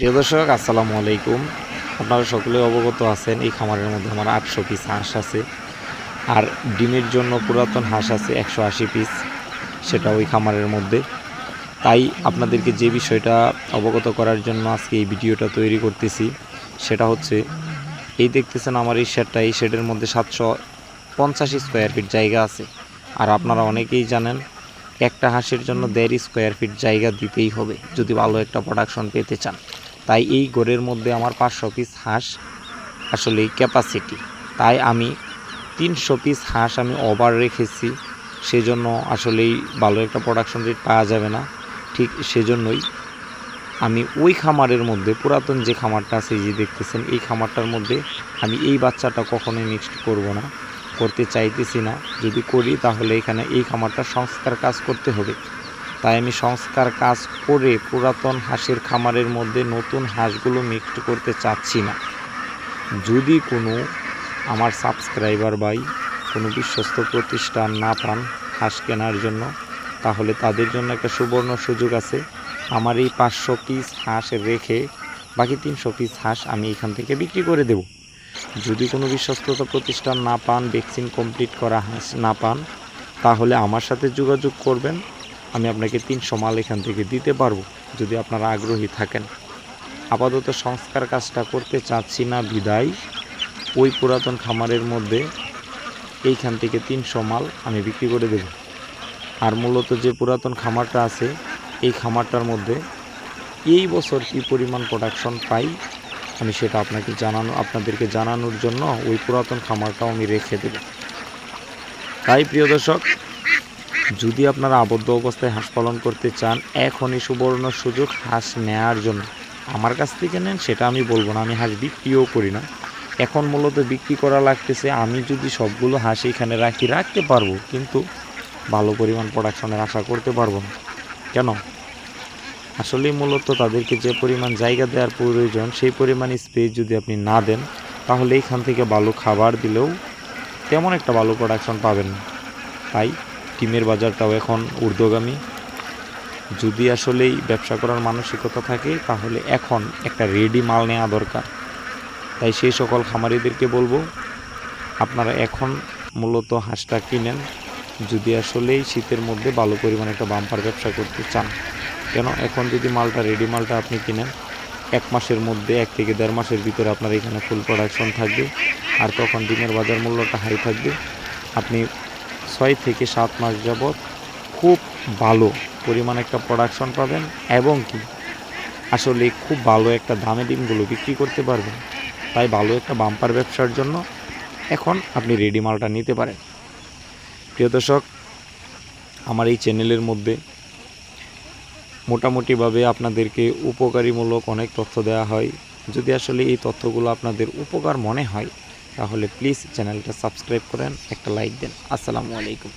প্রিয় দর্শক, আসসালামু আলাইকুম। আপনারা সকলে অবগত আছেন, এই খামারের মধ্যে আমার আটশো পিস হাঁস আছে। আর ডিমের জন্য পুরাতন হাঁস আছে একশো আশি পিস সেটা ওই খামারের মধ্যে। তাই আপনাদেরকে যে বিষয়টা অবগত করার জন্য আজকে এই ভিডিওটা তৈরি করতেছি, সেটা হচ্ছে, এই দেখতেছেন আমার এই শেডটা, এই শেডের মধ্যে সাতশো পঞ্চাশ স্কোয়ার ফিট জায়গা আছে। আর আপনারা অনেকেই জানেন, একটা হাঁসের জন্য দেড় স্কোয়ার ফিট জায়গা দিতেই হবে, যদি ভালো একটা প্রোডাকশন পেতে চান। তাই এই ঘরের মধ্যে আমার পাঁচশো পিস হাঁস আসলে ক্যাপাসিটি তাই আমি তিনশো পিস হাঁস আমি ওভার রেখেছি, সেজন্য আসলেই ভালো একটা প্রোডাকশন রেট পাওয়া যাবে না। ঠিক সেজন্যই আমি ওই খামারের মধ্যে, পুরাতন যে খামারটা আছে যে দেখতেছেন, এই খামারটার মধ্যে আমি এই বাচ্চাটা কখনোই মিক্সড করব না, করতে চাইতেছি না। যদি করি তাহলে এখানে এই খামারটা সংস্কার কাজ করতে হবে। তাই আমি সংস্কার কাজ করে পুরাতন হাঁসের খামারের মধ্যে নতুন হাঁসগুলো মিক্সড করতে চাচ্ছি না। যদি কোনো আমার সাবস্ক্রাইবার বাই কোনো বিশ্বস্ত প্রতিষ্ঠান না পান হাঁস কেনার জন্য, তাহলে তাদের জন্য একটা সুবর্ণ সুযোগ আছে। আমার এই পাঁচশো পিস হাঁস রেখে বাকি তিনশো পিস হাঁস আমি এখান থেকে বিক্রি করে দেব। যদি কোনো বিশ্বস্ততা প্রতিষ্ঠান না পান ভ্যাকসিন কমপ্লিট করা হাঁস না পান, তাহলে আমার সাথে যোগাযোগ করবেন। আমি আপনাকে তিনশো মাল এখান থেকে দিতে পারব যদি আপনারা আগ্রহী থাকেন। আপাতত সংস্কার কাজটা করতে চাচ্ছি না, বিদায়। ওই পুরাতন খামারের মধ্যে এইখান থেকে তিনশো মাল আমি বিক্রি করে দেব। আর মূলত যে পুরাতন খামারটা আছে, এই খামারটার মধ্যে এই বছর কী পরিমাণ প্রোডাকশন পাই, আমি সেটা আপনাকে জানানো, আপনাদেরকে জানানোর জন্য ওই পুরাতন খামারটাও আমি রেখে দেব। তাই প্রিয় দর্শক যদি আপনারা আবদ্ধ অবস্থায় হাঁস পালন করতে চান, এখনই সুবর্ণ সুযোগ হাঁস নেয়ার জন্য। আমার কাছ থেকে নেন, সেটা আমি বলব না, আমি হাঁস বিক্রিও করি না। এখন মূলত বিক্রি করা লাগতেছে, আমি যদি সবগুলো হাঁস এখানে রাখি, রাখতে পারব, কিন্তু ভালো পরিমাণ প্রোডাকশনের আশা করতে পারব না। কেন? আসলেই মূলত তাদেরকে যে পরিমাণ জায়গা দেওয়ার প্রয়োজন, সেই পরিমাণ স্পেস যদি আপনি না দেন, তাহলে এইখান থেকে ভালো খাবার দিলেও তেমন একটা ভালো প্রোডাকশন পাবেন না। তাই ডিমের বাজারটাও এখন ঊর্ধ্বগামী। যদি আসলেই ব্যবসা করার মানসিকতা থাকে, তাহলে এখন একটা রেডি মাল নেওয়া দরকার। তাই সেই সকল খামারিদেরকে বলব, আপনারা এখন মূলত হাঁসটা কিনেন। যদি আসলেই শীতের মধ্যে ভালো পরিমাণে একটা বাম্পার ব্যবসা করতে চান, কেন এখন যদি মালটা রেডি মালটা আপনি কিনেন, এক মাসের মধ্যে, এক থেকে দেড় মাসের ভিতরে আপনার এখানে ফুল প্রোডাকশন থাকবে। আর তখন ডিমের বাজার মূল্যটা হাই থাকবে। আপনি ছয় থেকে সাত মাস যাবৎ খুব ভালো পরিমাণ একটা প্রোডাকশন পাবেন এবং কি, আসলে খুব ভালো একটা দামে ডিমগুলো বিক্রি করতে পারবেন। তাই ভালো একটা বাম্পার ব্যবসার জন্য এখন আপনি রেডি মালটা নিতে পারেন। প্রিয় দর্শক, আমার এই চ্যানেলের মধ্যে মোটামুটিভাবে আপনাদেরকে উপকারীমূলক অনেক তথ্য দেওয়া হয়। যদি আসলে এই তথ্যগুলো আপনাদের উপকার মনে হয় তাহলে প্লিজ চ্যানেলটা সাবস্ক্রাইব করেন একটা লাইক দেন। আসসালামু আলাইকুম।